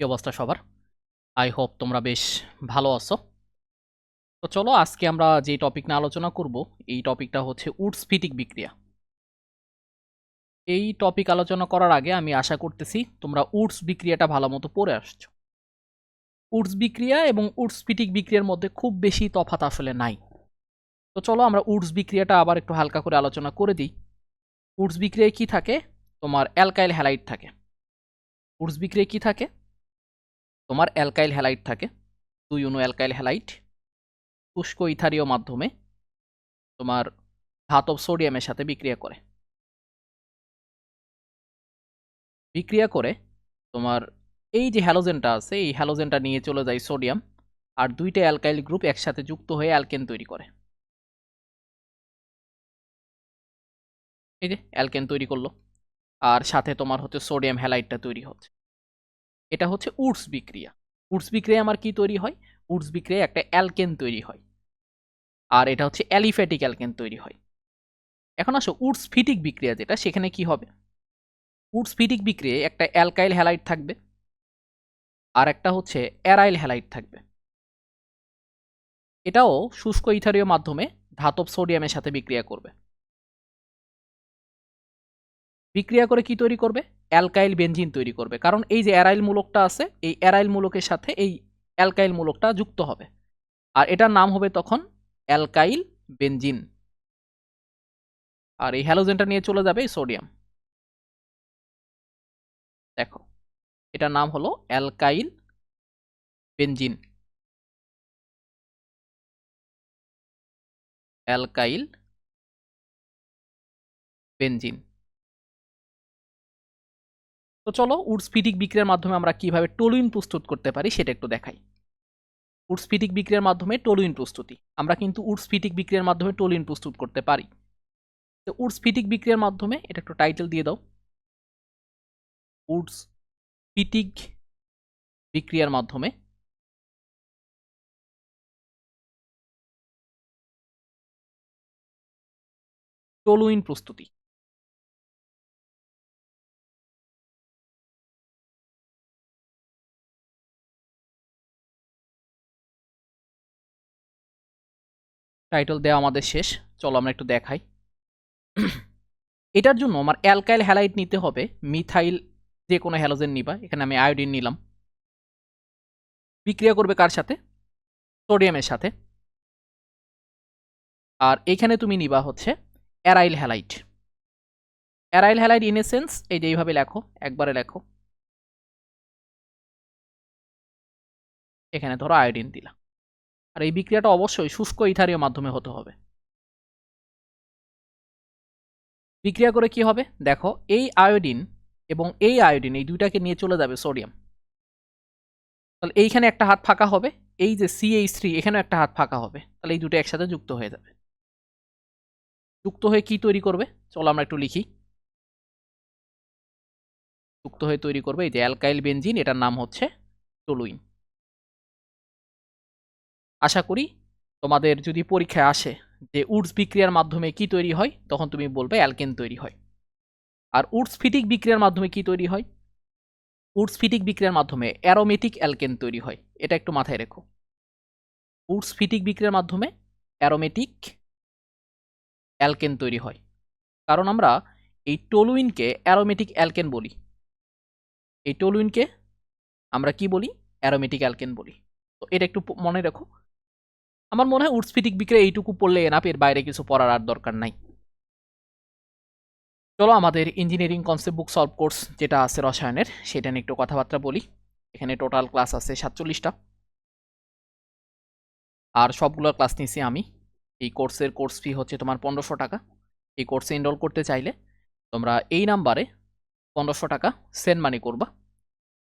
কি অবস্থা সবার? আই হোপ তোমরা বেশ ভালো আছো। তো চলো আজকে আমরা যে টপিক নিয়ে আলোচনা করব, এই টপিকটা হচ্ছে উডস্ফিটিক বিক্রিয়া। এই টপিক আলোচনা করার আগে আমি আশা করতেছি তোমরা উডস বিক্রিয়াটা ভালো মতো পড়ে আসছো। উডস বিক্রিয়া এবং উডস্ফিটিক বিক্রিয়ার মধ্যে খুব বেশি তফাৎ আসলে নাই। তো চলো আমরা উডস বিক্রিয়াটা আবার একটু হালকা করে আলোচনা করে দিই। উডস বিক্রিয়ায় কি থাকে? তোমার অ্যালকাইল হ্যালাইড থাকে। উডস বিক্রিয়ায় কি থাকে? তোমার অ্যালকাইল হ্যালাইট থাকে দুই ইউনো অ্যালকাইল হ্যালাইড শুষ্ক ইথারীয় মাধ্যমে তোমার ধাতব সোডিয়ামের সাথে বিক্রিয়া করে। বিক্রিয়া করে তোমার এই যে হ্যালোজেনটা আছে, এই হ্যালোজেনটা নিয়ে চলে যায় সোডিয়াম, আর দুইটা অ্যালকাইল গ্রুপ একসাথে যুক্ত হয়ে অ্যালকেন তৈরি করে। এই যে অ্যালকেন তৈরি করল, আর সাথে তোমার হচ্ছে সোডিয়াম হ্যালাইটটা তৈরি হচ্ছে। এটা হচ্ছে উডস বিক্রিয়া। উডস বিক্রিয়া আমার কি তৈরি হয়? উডস বিক্রিয়া একটা অ্যালকেন তৈরি হয়। আর এটা হচ্ছে অ্যালিফ্যাটিক অ্যালকেন তৈরি হয়। এখন আসো, উডস ফিটিক বিক্রিয়া যেটা, সেখানে কি হবে? উডস ফিটিক বিক্রিয়ায় একটা অ্যালকাইল হ্যালাইট থাকবে আর একটা হচ্ছে অ্যারাইল হ্যালাইট থাকবে। এটাও শুষ্ক ইথারীয় মাধ্যমে ধাতব সোডিয়ামের সাথে বিক্রিয়া করবে। বিক্রিয়া করে কি তৈরি করবে? অ্যালকাইল বেনজিন তৈরি করবে। কারণ এই যে অ্যারাইল মূলকটা আছে, এই অ্যারাইল মূলকের সাথে এই অ্যালকাইল মূলকটা যুক্ত হবে। আর এটার নাম হবে তখন অ্যালকাইল বেনজিন। আর এই হ্যালোজেনটা নিয়ে চলে যাবে সোডিয়াম। দেখো, এটার নাম হলো অ্যালকাইল বেনজিন। Alkyl benzene. তো চলো উডস্ফিটিক বিক্রিয়ার মাধ্যমে আমরা কীভাবে টলুইন প্রস্তুত করতে পারি সেটা একটু দেখাই। উডস্ফিটিক বিক্রিয়ার মাধ্যমে টলুইন প্রস্তুতি। আমরা কিন্তু উডস্ফিটিক বিক্রিয়ার মাধ্যমে টলুইন প্রস্তুত করতে পারি। তো উডস্ফিটিক বিক্রিয়ার মাধ্যমে, এটা একটু টাইটেল দিয়ে দাও। উডস্ফিটিক বিক্রিয়ার মাধ্যমে টলুইন প্রস্তুতি। টাইটেল দেওয়া আমাদের শেষ। চলো আমরা একটু দেখাই। এটার জন্য আমার অ্যালকাইল হ্যালাইট নিতে হবে। মিথাইল যে কোনো হ্যালোজেন নিবা। এখানে আমি আয়োডিন নিলাম। বিক্রিয়া করবে কার সাথে? সোডিয়ামের সাথে। আর এখানে তুমি নিবা হচ্ছে aryl halide. Aryl halide in essence এই যে এইভাবে লেখো, একবারে লেখো। এখানে ধরো আয়োডিন দিলা আর এই বিক্রিয়াটা অবশ্যই শুষ্ক ইথারীয় মাধ্যমে হতে হবে। বিক্রিয়া করে কি হবে? দেখো, এই আয়োডিন এবং এই আয়োডিন, এই দুইটাকে নিয়ে চলে যাবে সোডিয়াম। তাহলে এইখানে একটা হাত ফাঁকা হবে, এই যে সিএইচ থ্রি, এখানেও একটা হাত ফাঁকা হবে। তাহলে এই দুটো একসাথে যুক্ত হয়ে যাবে। যুক্ত হয়ে কি তৈরি করবে? চলো আমরা একটু লিখি। যুক্ত হয়ে তৈরি করবে এই যে অ্যালকাইল বেনজিন, এটার নাম হচ্ছে টলুইন। আশা করি তোমাদের যদি পরীক্ষায় আসে যে উডস বিক্রিয়ার মাধ্যমে কি তৈরি হয়, তখন তুমি বলবে অ্যালকেন তৈরি হয়। আর উডস ফিটিক বিক্রিয়ার মাধ্যমে কি তৈরি হয়? উডস ফিটিক বিক্রিয়ার মাধ্যমে অ্যারোমেটিক অ্যালকেন তৈরি হয়। এটা একটু মাথায় রেখো। উডস ফিটিক বিক্রিয়ার মাধ্যমে অ্যারোমেটিক অ্যালকেন তৈরি হয়। কারণ আমরা এই টোলুইনকে অ্যারোমেটিক অ্যালকেন বলি। এই টোলুইনকে আমরা কি বলি? অ্যারোমেটিক অ্যালকেন বলি। তো এটা একটু মনে রাখো। আমার মনে হয় উডস্ফিটিক বিক্রে এইটুকু পড়লে এনাপ এর বাইরে কিছু পড়ার আর দরকার নাই। চলো আমাদের engineering concept book solve course যেটা আছে রসায়নের, সেটা নিয়ে একটু কথাবার্তা বলি। এখানে টোটাল ক্লাস আছে সাতচল্লিশটা। আর সবগুলোর ক্লাস নিয়েছি আমি। এই কোর্সের কোর্স ফি হচ্ছে তোমার পনেরোশো টাকা। এই কোর্সে এনরোল করতে চাইলে তোমরা এই নাম্বারে পনেরোশো টাকা সেন্ড মানি করবা।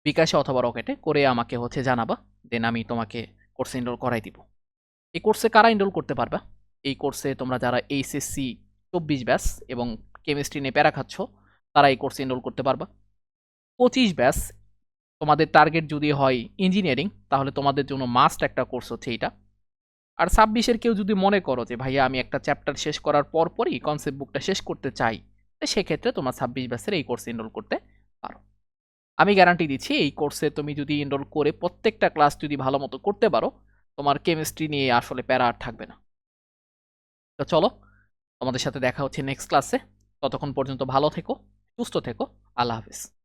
বিকাশে অথবা রকেটে করে আমাকে হচ্ছে জানাবা দেন আমি তোমাকে কোর্স এনরোল করাই দিব। এই কোর্সে কারা এনরোল করতে পারবে? এই কোর্সে তোমরা যারা এইচএসসি চব্বিশ ব্যাস এবং কেমিস্ট্রি নিয়ে প্যারা খাচ্ছ, তারা এই কোর্সে এনরোল করতে পারবা। পঁচিশ ব্যাস, তোমাদের টার্গেট যদি হয় ইঞ্জিনিয়ারিং তাহলে তোমাদের জন্য মাস্ট একটা কোর্স হচ্ছে এইটা। আর ছাব্বিশের কেউ যদি মনে করো যে, ভাইয়া, আমি একটা চ্যাপ্টার শেষ করার পর পরই কনসেপ্ট বুকটা শেষ করতে চাই সেক্ষেত্রে তোমার ছাব্বিশ ব্যাসের এই কোর্সে এনরোল করতে পারো। আমি গ্যারান্টি দিচ্ছি, এই কোর্সে তুমি যদি এনরোল করে প্রত্যেকটা ক্লাস যদি ভালো মতো করতে পারো তোমার কেমিস্ট্রি নিয়ে আসলে প্যারা আর থাকবে না। তো চলো, তোমাদের সাথে দেখা হচ্ছে নেক্সট ক্লাসে ততক্ষণ পর্যন্ত ভালো থেকো, সুস্থ থেকো। আল্লাহ হাফিজ।